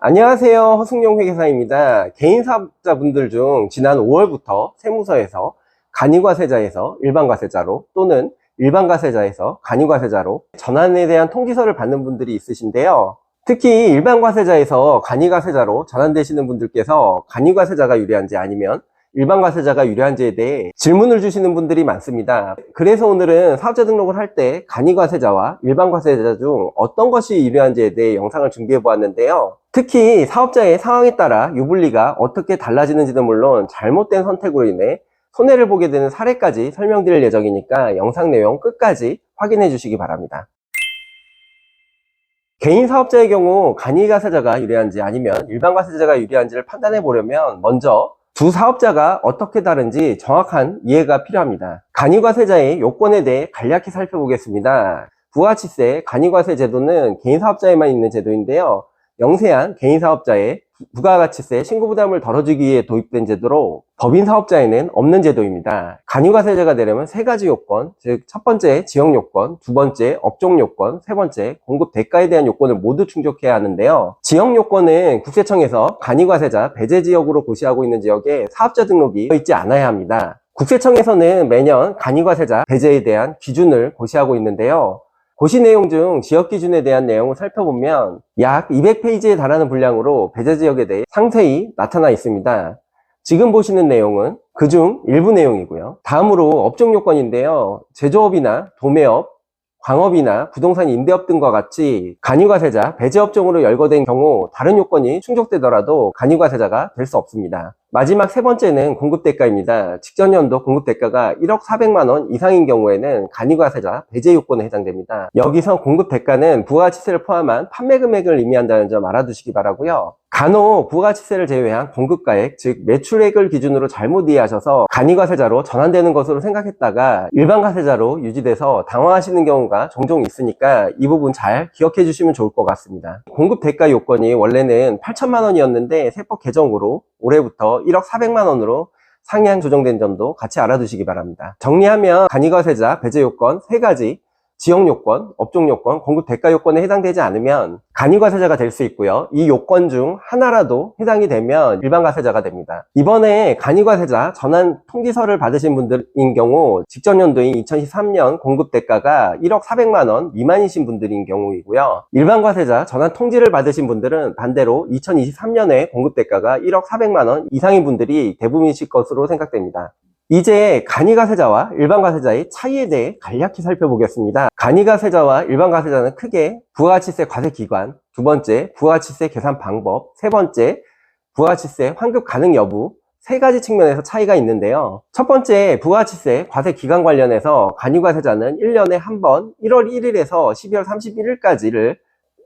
안녕하세요. 허승용 회계사입니다. 개인 사업자분들 중 지난 5월부터 세무서에서 간이과세자에서 일반과세자로 또는 일반과세자에서 간이과세자로 전환에 대한 통지서를 받는 분들이 있으신데요. 특히 일반과세자에서 간이과세자로 전환되시는 분들께서 간이과세자가 유리한지 아니면 일반과세자가 유리한지에 대해 질문을 주시는 분들이 많습니다. 그래서 오늘은 사업자 등록을 할 때 간이과세자와 일반과세자 중 어떤 것이 유리한지에 대해 영상을 준비해 보았는데요. 특히 사업자의 상황에 따라 유불리가 어떻게 달라지는지는 물론 잘못된 선택으로 인해 손해를 보게 되는 사례까지 설명드릴 예정이니까 영상 내용 끝까지 확인해 주시기 바랍니다. 개인 사업자의 경우 간이과세자가 유리한지 아니면 일반과 세자가 유리한지를 판단해 보려면 먼저 두 사업자가 어떻게 다른지 정확한 이해가 필요합니다. 간이과세자의 요건에 대해 간략히 살펴보겠습니다. 부가치세 간이과세 제도는 개인 사업자에만 있는 제도인데요. 영세한 개인 사업자의 부가가치세 신고 부담을 덜어주기 위해 도입된 제도로 법인 사업자에는 없는 제도입니다. 간이과세제가 되려면 세 가지 요건, 즉 첫 번째 지역 요건, 두 번째 업종 요건, 세 번째 공급 대가에 대한 요건을 모두 충족해야 하는데요. 지역 요건은 국세청에서 간이과세자 배제 지역으로 고시하고 있는 지역에 사업자 등록이 있지 않아야 합니다. 국세청에서는 매년 간이과세자 배제에 대한 기준을 고시하고 있는데요. 고시 내용 중 지역 기준에 대한 내용을 살펴보면 약 200페이지에 달하는 분량으로 배제 지역에 대해 상세히 나타나 있습니다. 지금 보시는 내용은 그중 일부 내용이고요. 다음으로 업종 요건인데요. 제조업이나 도매업, 광업이나 부동산 임대업 등과 같이 간이과세자 배제업종으로 열거된 경우 다른 요건이 충족되더라도 간이과세자가 될 수 없습니다. 마지막 세 번째는 공급대가입니다. 직전 연도 공급대가가 1억 400만 원 이상인 경우에는 간이과세자 배제 요건에 해당됩니다. 여기서 공급대가는 부가가치세를 포함한 판매 금액을 의미한다는 점 알아두시기 바라고요. 간혹 부가가치세를 제외한 공급가액, 즉 매출액을 기준으로 잘못 이해하셔서 간이과세자로 전환되는 것으로 생각했다가 일반과세자로 유지돼서 당황하시는 경우가 종종 있으니까 이 부분 잘 기억해 주시면 좋을 것 같습니다. 공급 대가 요건이 원래는 8천만 원이었는데 세법 개정으로 올해부터 1억 400만 원으로 상향 조정된 점도 같이 알아두시기 바랍니다. 정리하면 간이과세자 배제 요건 세 가지 지역 요건, 업종 요건, 공급 대가 요건에 해당되지 않으면 간이 과세자가 될 수 있고요. 이 요건 중 하나라도 해당이 되면 일반 과세자가 됩니다. 이번에 간이 과세자 전환 통지서를 받으신 분들인 경우 직전 연도인 2013년 공급 대가가 1억 400만 원 미만이신 분들인 경우이고요. 일반 과세자 전환 통지를 받으신 분들은 반대로 2023년에 공급 대가가 1억 400만 원 이상인 분들이 대부분이실 것으로 생각됩니다. 이제 간이가세자와 일반가세자의 차이에 대해 간략히 살펴보겠습니다. 간이가세자와 일반가세자는 크게 부가가치세 과세기관, 두 번째 부가가치세 계산 방법, 세 번째 부가가치세 환급 가능 여부, 세 가지 측면에서 차이가 있는데요. 첫 번째 부가가치세 과세 기간 관련해서 간이가세자는 1년에 한 번 1월 1일에서 12월 31일까지를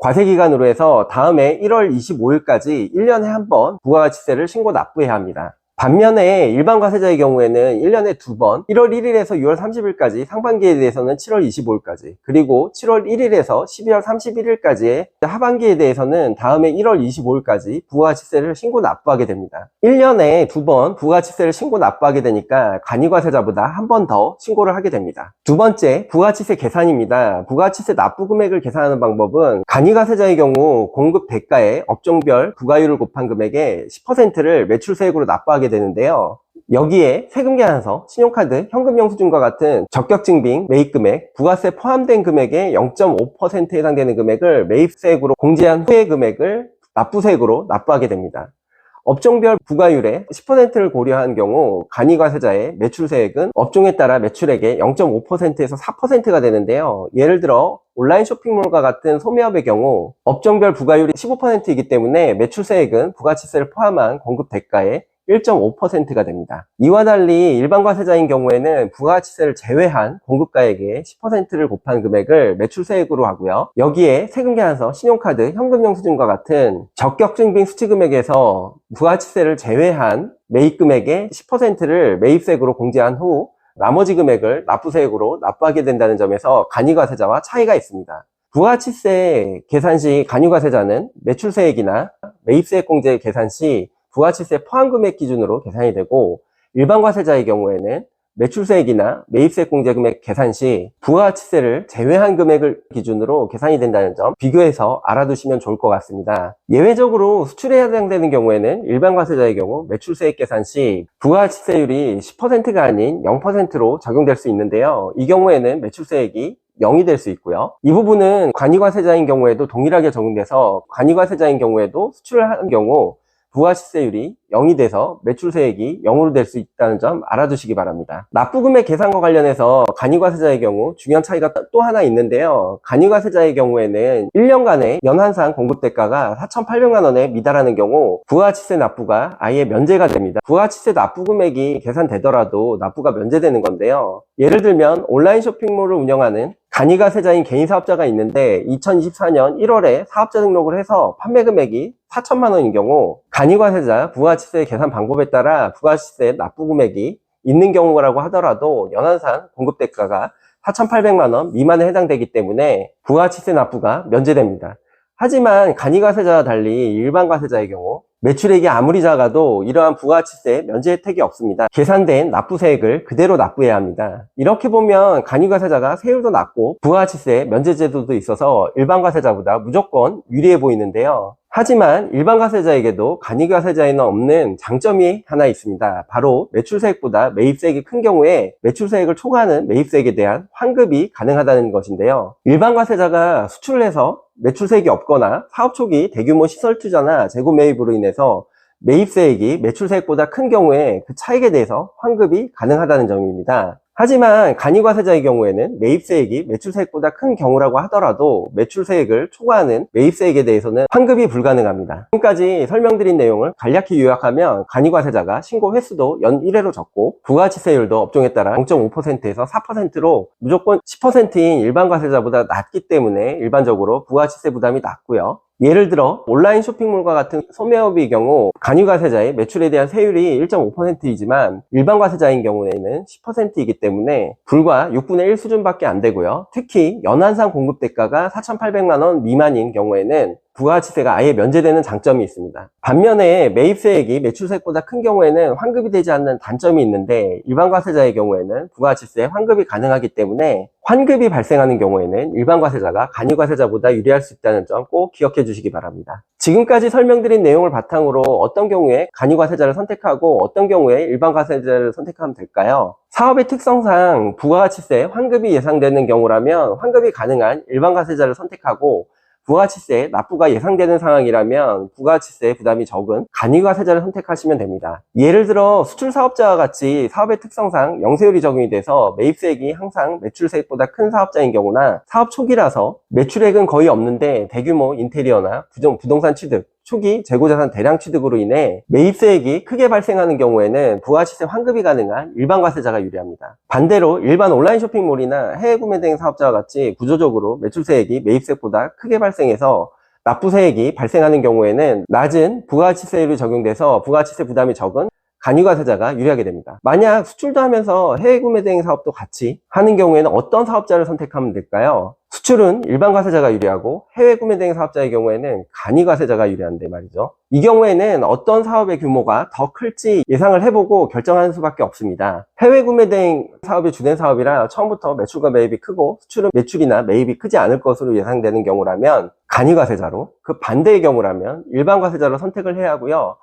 과세 기간으로 해서 다음에 1월 25일까지 1년에 한 번 부가가치세를 신고 납부해야 합니다. 반면에 일반 과세자의 경우에는 1년에 두 번, 1월 1일에서 6월 30일까지, 상반기에 대해서는 7월 25일까지, 그리고 7월 1일에서 12월 31일까지의 하반기에 대해서는 다음에 1월 25일까지 부가가치세를 신고 납부하게 됩니다. 1년에 두 번 부가가치세를 신고 납부하게 되니까 간이과세자보다 한 번 더 신고를 하게 됩니다. 두 번째, 부가가치세 계산입니다. 부가가치세 납부 금액을 계산하는 방법은 간이과세자의 경우 공급 대가에 업종별 부가율을 곱한 금액의 10%를 매출세액으로 납부하게 되는데요. 여기에 세금 계산서, 신용카드, 현금 영수증과 같은 적격 증빙, 매입 금액, 부가세 포함된 금액의 0.5%에 해당되는 금액을 매입세액으로 공제한 후의 금액을 납부세액으로 납부하게 됩니다. 업종별 부가율의 10%를 고려한 경우 간이과세자의 매출세액은 업종에 따라 매출액의 0.5%에서 4%가 되는데요. 예를 들어 온라인 쇼핑몰과 같은 소매업의 경우 업종별 부가율이 15%이기 때문에 매출세액은 부가치세를 포함한 공급 대가의 1.5%가 됩니다. 이와 달리 일반 과세자인 경우에는 부가가치세를 제외한 공급가액의 10%를 곱한 금액을 매출세액으로 하고요. 여기에 세금 계산서, 신용카드, 현금 영수증과 같은 적격 증빙 수치 금액에서 부가가치세를 제외한 매입 금액의 10%를 매입세액으로 공제한 후 나머지 금액을 납부세액으로 납부하게 된다는 점에서 간이과세자와 차이가 있습니다. 부가치세 계산 시 간이과세자는 매출세액이나 매입세액 공제 계산 시 부가치세 포함 금액 기준으로 계산이 되고 일반 과세자의 경우에는 매출세액이나 매입세 공제금액 계산 시 부가가치세를 제외한 금액을 기준으로 계산이 된다는 점 비교해서 알아두시면 좋을 것 같습니다. 예외적으로 수출에 해당되는 경우에는 일반 과세자의 경우 매출세액 계산 시 부가가치세율이 10%가 아닌 0%로 적용될 수 있는데요. 이 경우에는 매출세액이 0이 될 수 있고요. 이 부분은 관이과세자인 경우에도 동일하게 적용돼서 관이과세자인 경우에도 수출을 하는 경우 부가시세율이 0이 돼서 매출세액이 0으로 될 수 있다는 점 알아두시기 바랍니다. 납부금액 계산과 관련해서 간이과세자의 경우 중요한 차이가 또 하나 있는데요. 간이과세자의 경우에는 1년간의 연환상 공급대가가 4,800만 원에 미달하는 경우 부가치세 납부가 아예 면제가 됩니다. 부가치세 납부 금액이 계산되더라도 납부가 면제되는 건데요. 예를 들면 온라인 쇼핑몰을 운영하는 간이가세자인 개인 사업자가 있는데 2024년 1월에 사업자 등록을 해서 판매 금액이 4천만 원인 경우 간이과세자 부가치세 계산 방법에 따라 부가치세 납부 금액이 있는 경우라고 하더라도 연한산 공급 대가가 4,800만 원 미만에 해당되기 때문에 부가치세 납부가 면제됩니다. 하지만 간이과세자와 달리 일반 과세자의 경우 매출액이 아무리 작아도 이러한 부가치세 면제 혜택이 없습니다. 계산된 납부세액을 그대로 납부해야 합니다. 이렇게 보면 간이과세자가 세율도 낮고 부가치세 면제 제도도 있어서 일반 과세자보다 무조건 유리해 보이는데요. 하지만 일반 과세자에게도 간이과세자에는 없는 장점이 하나 있습니다. 바로 매출세액보다 매입세액이 큰 경우에 매출세액을 초과하는 매입세액에 대한 환급이 가능하다는 것인데요. 일반 과세자가 수출을 해서 매출세액이 없거나 사업 초기 대규모 시설 투자나 재고 매입으로 인해서 매입세액이 매출세액보다 큰 경우에 그 차익에 대해서 환급이 가능하다는 점입니다. 하지만 간이과세자의 경우에는 매입세액이 매출세액보다 큰 경우라고 하더라도 매출세액을 초과하는 매입세액에 대해서는 환급이 불가능합니다. 지금까지 설명드린 내용을 간략히 요약하면 간이과세자가 신고 횟수도 연 1회로 적고 부가치세율도 업종에 따라 0.5%에서 4%로 무조건 10%인 일반 과세자보다 낮기 때문에 일반적으로 부가치세 부담이 낮고요. 예를 들어 온라인 쇼핑몰과 같은 소매업의 경우 간이과세자의 매출에 대한 세율이 1.5%이지만 일반 과세자인 경우에는 10%이기 때문에 불과 6분의 1 수준밖에 안 되고요. 특히 연한상 공급 대가가 4,800만 원 미만인 경우에는 부가가치세가 아예 면제되는 장점이 있습니다. 반면에 매입세액이 매출세액보다 큰 경우에는 환급이 되지 않는 단점이 있는데 일반 과세자의 경우에는 부가가치세 환급이 가능하기 때문에 환급이 발생하는 경우에는 일반 과세자가 간이 과세자보다 유리할 수 있다는 점 꼭 기억해 주시기 바랍니다. 지금까지 설명드린 내용을 바탕으로 어떤 경우에 간이 과세자를 선택하고 어떤 경우에 일반 과세자를 선택하면 될까요? 사업의 특성상 부가가치세 환급이 예상되는 경우라면 환급이 가능한 일반 과세자를 선택하고 부가치세 납부가 예상되는 상황이라면 부가치세 부담이 적은 간이과세자를 선택하시면 됩니다. 예를 들어 수출 사업자와 같이 사업의 특성상 영세율이 적용이 돼서 매입세액이 항상 매출세액보다 큰 사업자인 경우나 사업 초기라서 매출액은 거의 없는데 대규모 인테리어나 부정, 부동산 취득 초기 재고자산 대량 취득으로 인해 매입세액이 크게 발생하는 경우에는 부가시세 환급이 가능한 일반 과세자가 유리합니다. 반대로 일반 온라인 쇼핑몰이나 해외 구매 대행 사업자와 같이 구조적으로 매출세액이 매입세액보다 크게 발생해서 납부세액이 발생하는 경우에는 낮은 부가치세율이 적용돼서 부가치세 부담이 적은 간이과세자가 유리하게 됩니다. 만약 수출도 하면서 해외 구매 대행 사업도 같이 하는 경우에는 어떤 사업자를 선택하면 될까요? 수출은 일반 과세자가 유리하고 해외 구매 대행 사업자의 경우에는 간이 과세자가 유리한데 말이죠. 이 경우에는 어떤 사업의 규모가 더 클지 예상을 해보고 결정하는 수밖에 없습니다. 해외 구매 대행 사업이 주된 사업이라 처음부터 매출과 매입이 크고 수출은 매출이나 매입이 크지 않을 것으로 예상되는 경우라면 간이 과세자로 그 반대의 경우라면 일반 과세자로 선택을 해야 하고요.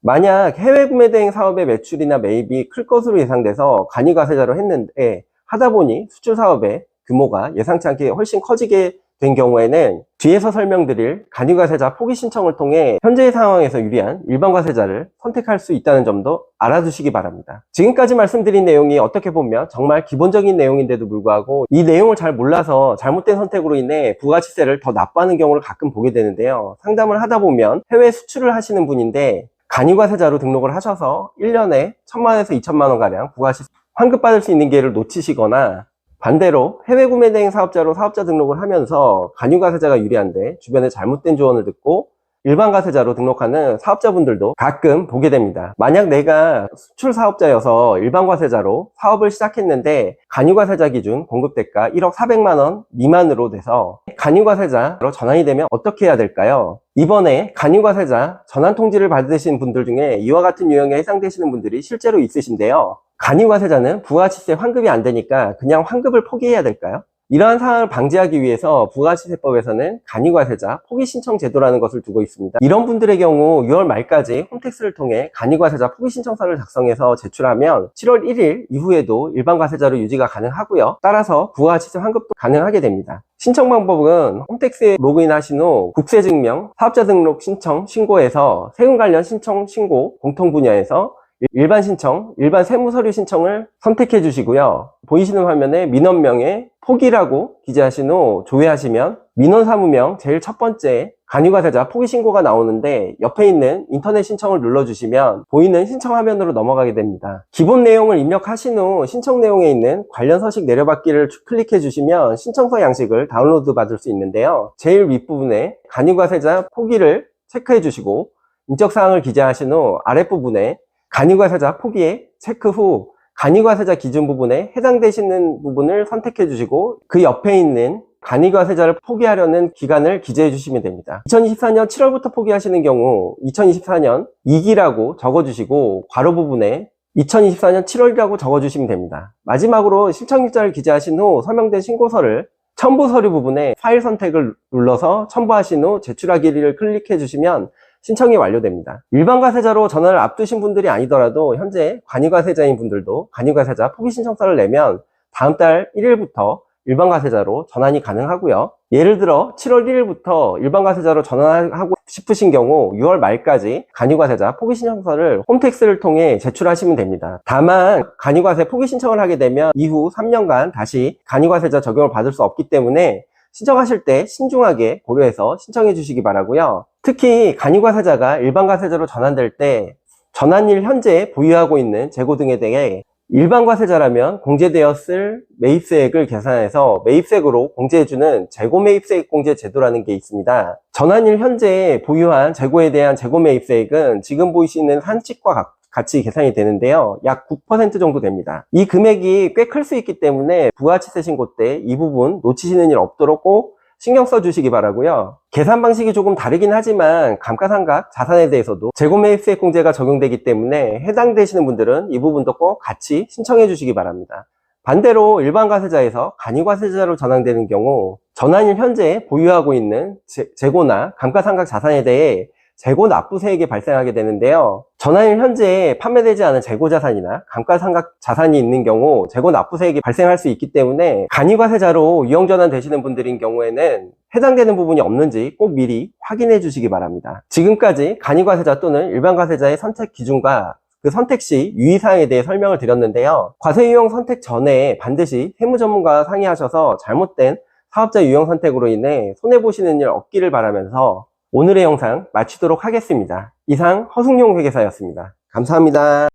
만약 해외 구매 대행 사업의 매출이나 매입이 클 것으로 예상돼서 간이 과세자로 했는데 하다 보니 수출 사업의 규모가 예상치 않게 훨씬 커지게 된 경우에는 뒤에서 설명드릴 간이과세자 포기 신청을 통해 현재의 상황에서 유리한 일반 과세자를 선택할 수 있다는 점도 알아두시기 바랍니다. 지금까지 말씀드린 내용이 어떻게 보면 정말 기본적인 내용인데도 불구하고 이 내용을 잘 몰라서 잘못된 선택으로 인해 부가치세를 더 납부하는 경우를 가끔 보게 되는데요. 상담을 하다 보면 해외 수출을 하시는 분인데 간이과세자로 등록을 하셔서 1년에 1000만원에서 2천만 원 가량 부가시세 환급받을 수 있는 기회를 놓치시거나 반대로 해외 구매 대행 사업자로 사업자 등록을 하면서 간이과세자가 유리한데 주변에 잘못된 조언을 듣고 일반 과세자로 등록하는 사업자분들도 가끔 보게 됩니다. 만약 내가 수출 사업자여서 일반 과세자로 사업을 시작했는데 간이과세자 기준 공급대가 1억 400만 원 미만으로 돼서 간이과세자로 전환이 되면 어떻게 해야 될까요? 이번에 간이과세자 전환 통지를 받으신 분들 중에 이와 같은 유형에 해당되시는 분들이 실제로 있으신데요. 간이과세자는 부가가치세 환급이 안 되니까 그냥 환급을 포기해야 될까요? 이러한 상황을 방지하기 위해서 부가가치세법에서는 간이과세자 포기 신청 제도라는 것을 두고 있습니다. 이런 분들의 경우 6월 말까지 홈택스를 통해 간이과세자 포기 신청서를 작성해서 제출하면 7월 1일 이후에도 일반 과세자로 유지가 가능하고요. 따라서 부가가치세 환급도 가능하게 됩니다. 신청 방법은 홈택스에 로그인하신 후 국세증명, 사업자 등록 신청, 신고에서 세금 관련 신청, 신고, 공통 분야에서 일반 신청, 일반 세무 서류 신청을 선택해 주시고요. 보이시는 화면에 민원명에 포기라고 기재하신 후 조회하시면 민원 사무명 제일 첫 번째 간이과세자 포기 신고가 나오는데 옆에 있는 인터넷 신청을 눌러주시면 보이는 신청 화면으로 넘어가게 됩니다. 기본 내용을 입력하신 후 신청 내용에 있는 관련 서식 내려받기를 클릭해 주시면 신청서 양식을 다운로드 받을 수 있는데요. 제일 윗부분에 간이과세자 포기를 체크해 주시고 인적사항을 기재하신 후 아랫부분에 간이과세자 포기에 체크 후 간이과세자 기준 부분에 해당되시는 부분을 선택해 주시고 그 옆에 있는 간이과세자를 포기하려는 기간을 기재해 주시면 됩니다. 2024년 7월부터 포기하시는 경우 2024년 2기라고 적어 주시고 괄호 부분에 2024년 7월이라고 적어 주시면 됩니다. 마지막으로 신청일자를 기재하신 후 서명된 신고서를 첨부 서류 부분에 파일 선택을 눌러서 첨부하신 후 제출하기를 클릭해 주시면 신청이 완료됩니다. 일반 과세자로 전환을 앞두신 분들이 아니더라도 현재 간이과세자인 분들도 간이과세자 포기 신청서를 내면 다음 달 1일부터 일반 과세자로 전환이 가능하고요. 예를 들어 7월 1일부터 일반 과세자로 전환하고 싶으신 경우 6월 말까지 간이과세자 포기 신청서를 홈택스를 통해 제출하시면 됩니다. 다만 간이과세 포기 신청을 하게 되면 이후 3년간 다시 간이과세자 적용을 받을 수 없기 때문에 신청하실 때 신중하게 고려해서 신청해 주시기 바라고요. 특히 간이과세자가 일반 과세자로 전환될 때 전환일 현재 보유하고 있는 재고 등에 대해 일반 과세자라면 공제되었을 매입세액을 계산해서 매입세액으로 공제해주는 재고 매입세액 공제 제도라는 게 있습니다. 전환일 현재 보유한 재고에 대한 재고 매입세액은 지금 보이시는 한칙과 같- 같이 계산이 되는데요. 약 9% 정도 됩니다. 이 금액이 꽤 클 수 있기 때문에 부가치세 신고 때 이 부분 놓치시는 일 없도록 꼭 신경 써 주시기 바라고요. 계산 방식이 조금 다르긴 하지만 감가상각 자산에 대해서도 재고 매입세액 공제가 적용되기 때문에 해당되시는 분들은 이 부분도 꼭 같이 신청해 주시기 바랍니다. 반대로 일반 과세자에서 간이 과세자로 전환되는 경우 전환일 현재 보유하고 있는 재- 재고나 감가상각 자산에 대해 재고 납부세액이 발생하게 되는데요. 전환일 현재 판매되지 않은 재고 자산이나 감가상각 자산이 있는 경우 재고 납부세액이 발생할 수 있기 때문에 간이과세자로 유형 전환되시는 분들인 경우에는 해당되는 부분이 없는지 꼭 미리 확인해 주시기 바랍니다. 지금까지 간이과세자 또는 일반과세자의 선택 기준과 그 선택 시 유의사항에 대해 설명을 드렸는데요. 과세 유형 선택 전에 반드시 세무 전문가와 상의하셔서 잘못된 사업자 유형 선택으로 인해 손해보시는 일 없기를 바라면서 오늘의 영상 마치도록 하겠습니다. 이상 허승용 회계사였습니다. 감사합니다.